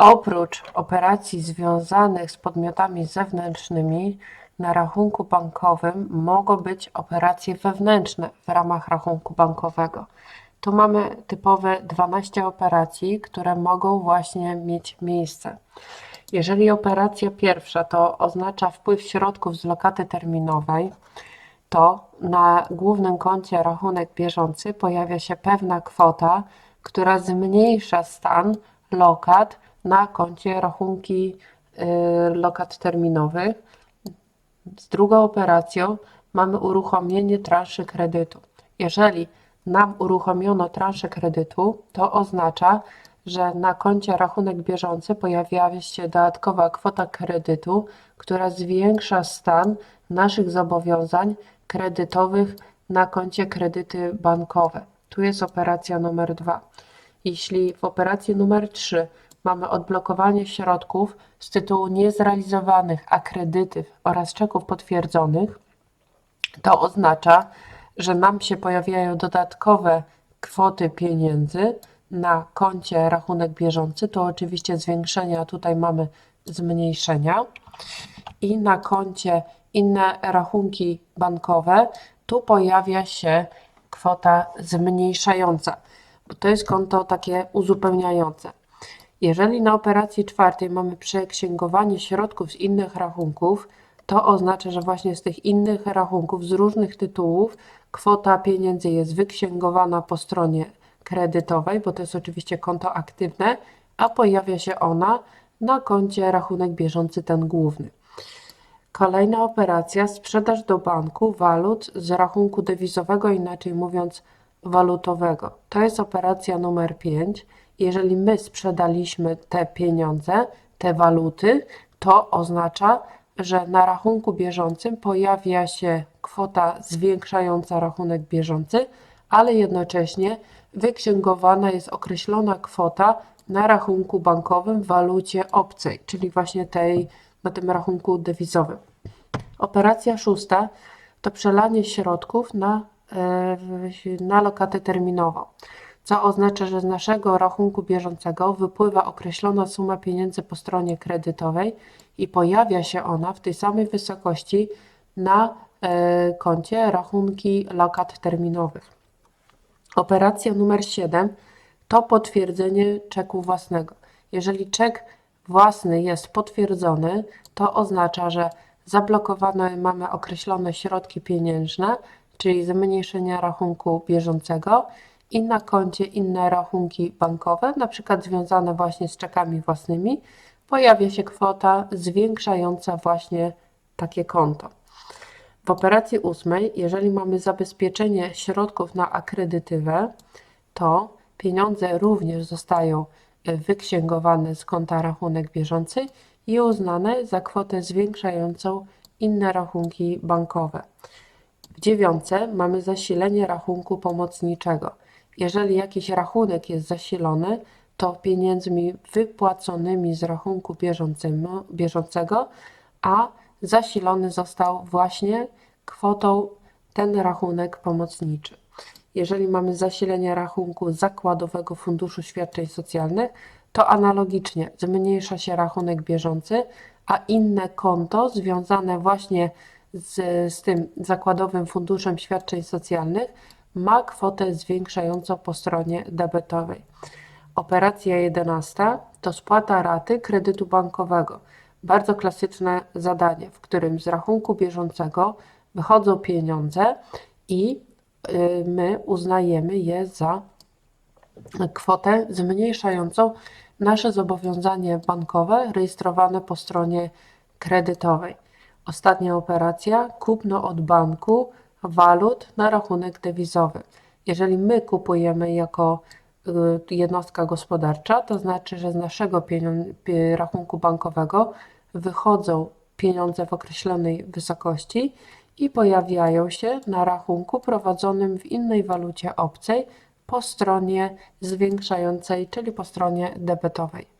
Oprócz operacji związanych z podmiotami zewnętrznymi, na rachunku bankowym mogą być operacje wewnętrzne w ramach rachunku bankowego. Tu mamy typowe 12 operacji, które mogą właśnie mieć miejsce. Jeżeli operacja pierwsza to oznacza wpływ środków z lokaty terminowej, to na głównym koncie rachunek bieżący pojawia się pewna kwota, która zmniejsza stan lokat na koncie rachunki y, lokat terminowych. Z drugą operacją mamy uruchomienie transzy kredytu. Jeżeli nam uruchomiono transzę kredytu, to oznacza, że na koncie rachunek bieżący pojawia się dodatkowa kwota kredytu, która zwiększa stan naszych zobowiązań kredytowych na koncie kredyty bankowe. Tu jest operacja numer dwa. Jeśli w operacji numer 3 mamy odblokowanie środków z tytułu niezrealizowanych akredytów oraz czeków potwierdzonych, to oznacza, że nam się pojawiają dodatkowe kwoty pieniędzy na koncie rachunek bieżący. To oczywiście zwiększenia, tutaj mamy zmniejszenia. I na koncie inne rachunki bankowe, tu pojawia się kwota zmniejszająca, bo to jest konto takie uzupełniające. Jeżeli na operacji czwartej mamy przeksięgowanie środków z innych rachunków, to oznacza, że właśnie z tych innych rachunków, z różnych tytułów, kwota pieniędzy jest wyksięgowana po stronie kredytowej, bo to jest oczywiście konto aktywne, a pojawia się ona na koncie rachunek bieżący, ten główny. Kolejna operacja sprzedaż do banku walut z rachunku dewizowego, inaczej mówiąc walutowego. To jest operacja numer 5. Jeżeli my sprzedaliśmy te pieniądze, te waluty, to oznacza, że na rachunku bieżącym pojawia się kwota zwiększająca rachunek bieżący, ale jednocześnie wyksięgowana jest określona kwota na rachunku bankowym w walucie obcej, czyli właśnie tej na tym rachunku dewizowym. Operacja szósta to przelanie środków na, na lokatę terminową, co oznacza, że z naszego rachunku bieżącego wypływa określona suma pieniędzy po stronie kredytowej i pojawia się ona w tej samej wysokości na e, koncie rachunki lokat terminowych. Operacja numer 7 to potwierdzenie czeku własnego. Jeżeli czek własny jest potwierdzony, to oznacza, że zablokowane mamy określone środki pieniężne, czyli zmniejszenie rachunku bieżącego i na koncie inne rachunki bankowe, na przykład związane właśnie z czekami własnymi, pojawia się kwota zwiększająca właśnie takie konto. W operacji ósmej, jeżeli mamy zabezpieczenie środków na akredytywę, to pieniądze również zostają e, wyksięgowane z konta rachunek bieżący i uznane za kwotę zwiększającą inne rachunki bankowe. W dziewiątce mamy zasilenie rachunku pomocniczego. Jeżeli jakiś rachunek jest zasilony, to pieniędzmi wypłaconymi z rachunku bieżącego, a zasilony został właśnie kwotą ten rachunek pomocniczy. Jeżeli mamy zasilenie rachunku zakładowego Funduszu Świadczeń Socjalnych, to analogicznie zmniejsza się rachunek bieżący, a inne konto związane właśnie z, z tym zakładowym Funduszem Świadczeń Socjalnych ma kwotę zwiększającą po stronie debetowej. Operacja 11 to spłata raty kredytu bankowego. Bardzo klasyczne zadanie, w którym z rachunku bieżącego wychodzą pieniądze i y, my uznajemy je za kwotę zmniejszającą nasze zobowiązanie bankowe rejestrowane po stronie kredytowej. Ostatnia operacja kupno od banku walut na rachunek dewizowy. Jeżeli my kupujemy jako y, jednostka gospodarcza, to znaczy, że z naszego rachunku bankowego wychodzą pieniądze w określonej wysokości i pojawiają się na rachunku prowadzonym w innej walucie obcej po stronie zwiększającej, czyli po stronie debetowej.